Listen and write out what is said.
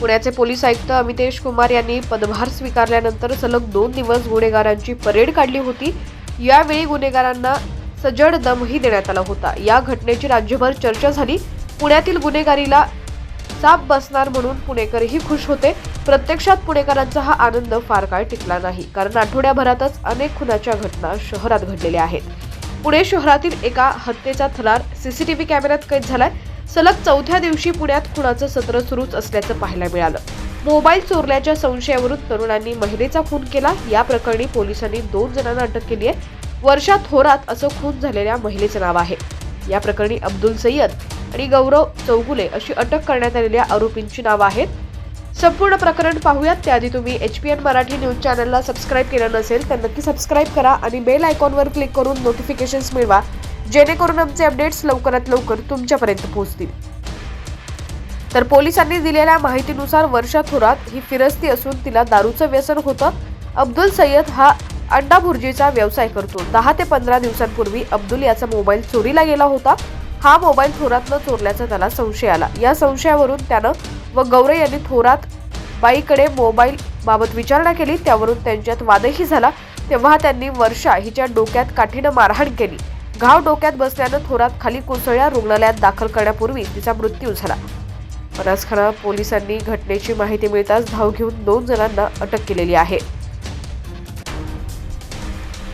पुण्याचे पोलीस आयुक्त अमितेश कुमार यांनी पदभार स्वीकारल्यानंतर सलग दोन दिवस गुन्हेगारांची परेड काढली होती. यावेळी गुन्हेगारांना सजड दमही देण्यात आला होता. या घटनेची राज्यभर चर्चा झाली. पुण्यातील गुन्हेगारीला चाप बसणार म्हणून पुणेकरही खुश होते. प्रत्यक्षात पुणेकरांचा हा आनंद फार काळ टिकला नाही कारण आठवड्याभरातच अनेक खुनाच्या घटना शहरात घडलेल्या आहेत. पुणे शहरातील एका हत्येचा थरार सीसीटीव्ही कॅमेऱ्यात कैद झालाय. सलग चौथ्या दिवशी पुण्यात खुनाचं सत्र सुरूच असल्याचं पाहायला मिळालं. मोबाईल चोरल्याच्या संशयावरून तरुणांनी महिलेचा खून केला. या प्रकरणी पोलिसांनी दोन जणांना अटक केली आहे. वर्षा थोरात असं खून झालेल्या महिलेचं नाव आहे. या प्रकरणी अब्दुल सय्यद आणि गौरव चौगुले अशी अटक करण्यात आलेल्या आरोपींची नावं आहेत. संपूर्ण प्रकरण पाहूयात. त्याआधी तुम्ही H P N Marathi news चॅनलला सबस्क्राईब केलं नसेल तर नक्की सबस्क्राईब करा आणि बेल आयकॉनवर क्लिक करून नोटिफिकेशन्स मिळवा. जेणेकरून आमचे अपडेट्स लवकरात लवकर तुमच्यापर्यंत पोहोचतील. तर पोलिसांनी दिलेल्या माहितीनुसार वर्षा थोरात ही फिरस्ती असून तिला दारूचं व्यसन होतं. अब्दुल सय्यद हा अंडा भुर्जीचा व्यवसाय करतो. दहा ते पंधरा दिवसांपूर्वी अब्दुल याचा मोबाईल चोरीला गेला होता. हा मोबाईल थोरातनं चोरल्याचा त्याला संशय आला. या संशयावरून त्यानं व गौरे यांनी थोरात बाईकडे मोबाईल बाबत विचारणा केली. त्यावरून त्यांच्यात वादही झाला. तेव्हा त्यांनी वर्षा हिच्या डोक्यात काठीनं मारहाण केली. घाव डोक्यात बसल्यानं थोरात खाली कोसळल्या रुग्णालयात दाखल करण्यापूर्वी तिचा मृत्यू झाला. बनासखाना पोलिसांनी घटनेची माहिती मिळताच धाव घेऊन दोन जणांना अटक केलेली आहे.